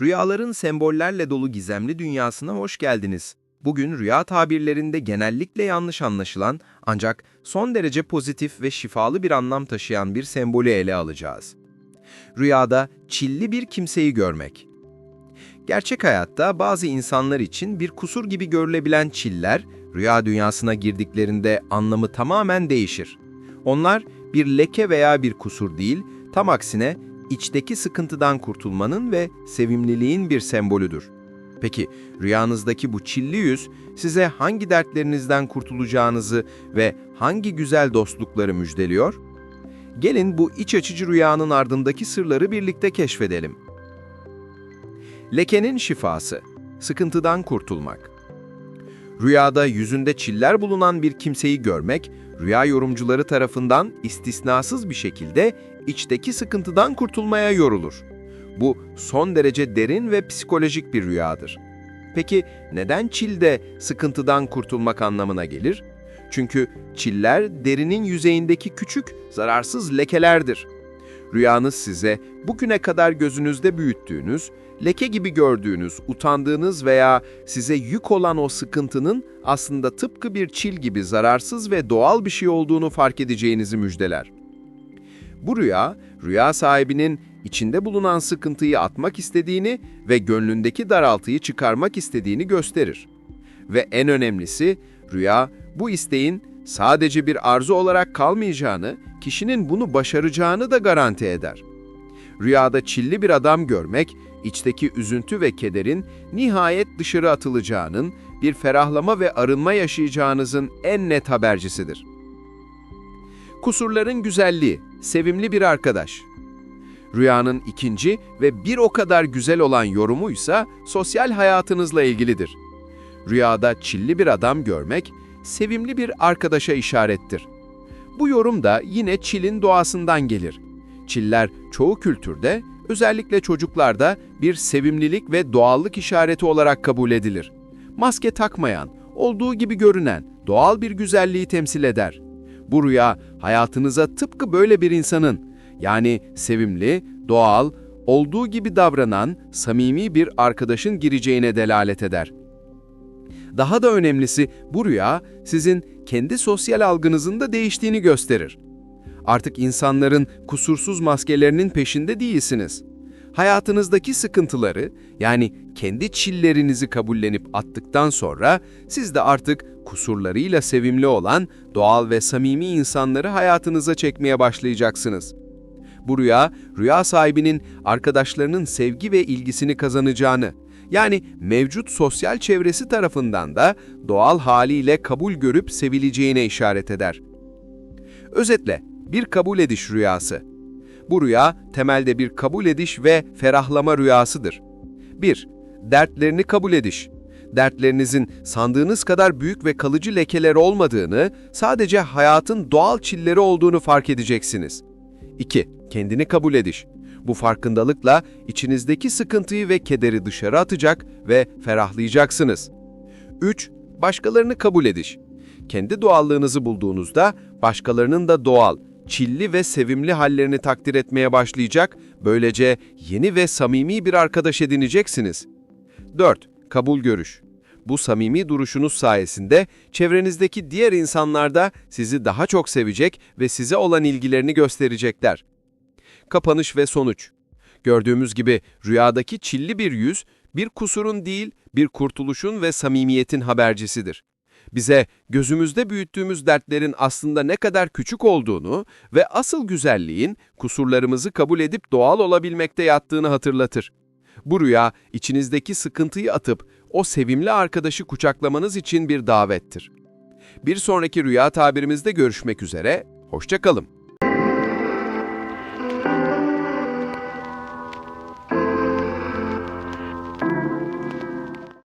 Rüyaların sembollerle dolu gizemli dünyasına hoş geldiniz. Bugün rüya tabirlerinde genellikle yanlış anlaşılan ancak son derece pozitif ve şifalı bir anlam taşıyan bir sembolü ele alacağız. Rüyada çilli bir kimseyi görmek. Gerçek hayatta bazı insanlar için bir kusur gibi görülebilen çiller, rüya dünyasına girdiklerinde anlamı tamamen değişir. Onlar bir leke veya bir kusur değil, tam aksine içteki sıkıntıdan kurtulmanın ve sevimliliğin bir sembolüdür. Peki rüyanızdaki bu çilli yüz size hangi dertlerinizden kurtulacağınızı ve hangi güzel dostlukları müjdeliyor? Gelin bu iç açıcı rüyanın ardındaki sırları birlikte keşfedelim. Lekenin şifası, sıkıntıdan kurtulmak. Rüyada yüzünde çiller bulunan bir kimseyi görmek, rüya yorumcuları tarafından istisnasız bir şekilde içteki sıkıntıdan kurtulmaya yorulur. Bu son derece derin ve psikolojik bir rüyadır. Peki neden çilde sıkıntıdan kurtulmak anlamına gelir? Çünkü çiller derinin yüzeyindeki küçük, zararsız lekelerdir. Rüyanız size bugüne kadar gözünüzde büyüttüğünüz, leke gibi gördüğünüz, utandığınız veya size yük olan o sıkıntının aslında tıpkı bir çil gibi zararsız ve doğal bir şey olduğunu fark edeceğinizi müjdeler. Bu rüya, rüya sahibinin içinde bulunan sıkıntıyı atmak istediğini ve gönlündeki daraltıyı çıkarmak istediğini gösterir. Ve en önemlisi, rüya bu isteğin sadece bir arzu olarak kalmayacağını, kişinin bunu başaracağını da garanti eder. Rüyada çilli bir adam görmek, içteki üzüntü ve kederin nihayet dışarı atılacağının, bir ferahlama ve arınma yaşayacağınızın en net habercisidir. Kusurların güzelliği, sevimli bir arkadaş. Rüyanın ikinci ve bir o kadar güzel olan yorumuysa sosyal hayatınızla ilgilidir. Rüyada çilli bir adam görmek, sevimli bir arkadaşa işarettir. Bu yorum da yine çilin doğasından gelir. Çiller çoğu kültürde, özellikle çocuklarda bir sevimlilik ve doğallık işareti olarak kabul edilir. Maske takmayan, olduğu gibi görünen, doğal bir güzelliği temsil eder. Bu rüya hayatınıza tıpkı böyle bir insanın, yani sevimli, doğal, olduğu gibi davranan, samimi bir arkadaşın gireceğine delalet eder. Daha da önemlisi bu rüya sizin kendi sosyal algınızın da değiştiğini gösterir. Artık insanların kusursuz maskelerinin peşinde değilsiniz. Hayatınızdaki sıkıntıları, yani kendi çillerinizi kabullenip attıktan sonra siz de artık kusurlarıyla sevimli olan doğal ve samimi insanları hayatınıza çekmeye başlayacaksınız. Bu rüya, rüya sahibinin arkadaşlarının sevgi ve ilgisini kazanacağını, yani mevcut sosyal çevresi tarafından da doğal haliyle kabul görüp sevileceğine işaret eder. Özetle, bir kabul ediş rüyası. Bu rüya temelde bir kabul ediş ve ferahlama rüyasıdır. 1. Dertlerini kabul ediş. Dertlerinizin sandığınız kadar büyük ve kalıcı lekeler olmadığını, sadece hayatın doğal çilleri olduğunu fark edeceksiniz. 2. Kendini kabul ediş. Bu farkındalıkla içinizdeki sıkıntıyı ve kederi dışarı atacak ve ferahlayacaksınız. 3. Başkalarını kabul ediş. Kendi doğallığınızı bulduğunuzda başkalarının da doğal, çilli ve sevimli hallerini takdir etmeye başlayacak, böylece yeni ve samimi bir arkadaş edineceksiniz. 4. Kabul görüş. Bu samimi duruşunuz sayesinde çevrenizdeki diğer insanlar da sizi daha çok sevecek ve size olan ilgilerini gösterecekler. Kapanış ve sonuç. Gördüğümüz gibi rüyadaki çilli bir yüz, bir kusurun değil, bir kurtuluşun ve samimiyetin habercisidir. Bize gözümüzde büyüttüğümüz dertlerin aslında ne kadar küçük olduğunu ve asıl güzelliğin kusurlarımızı kabul edip doğal olabilmekte yattığını hatırlatır. Bu rüya içinizdeki sıkıntıyı atıp o sevimli arkadaşı kucaklamanız için bir davettir. Bir sonraki rüya tabirimizde görüşmek üzere, hoşçakalın.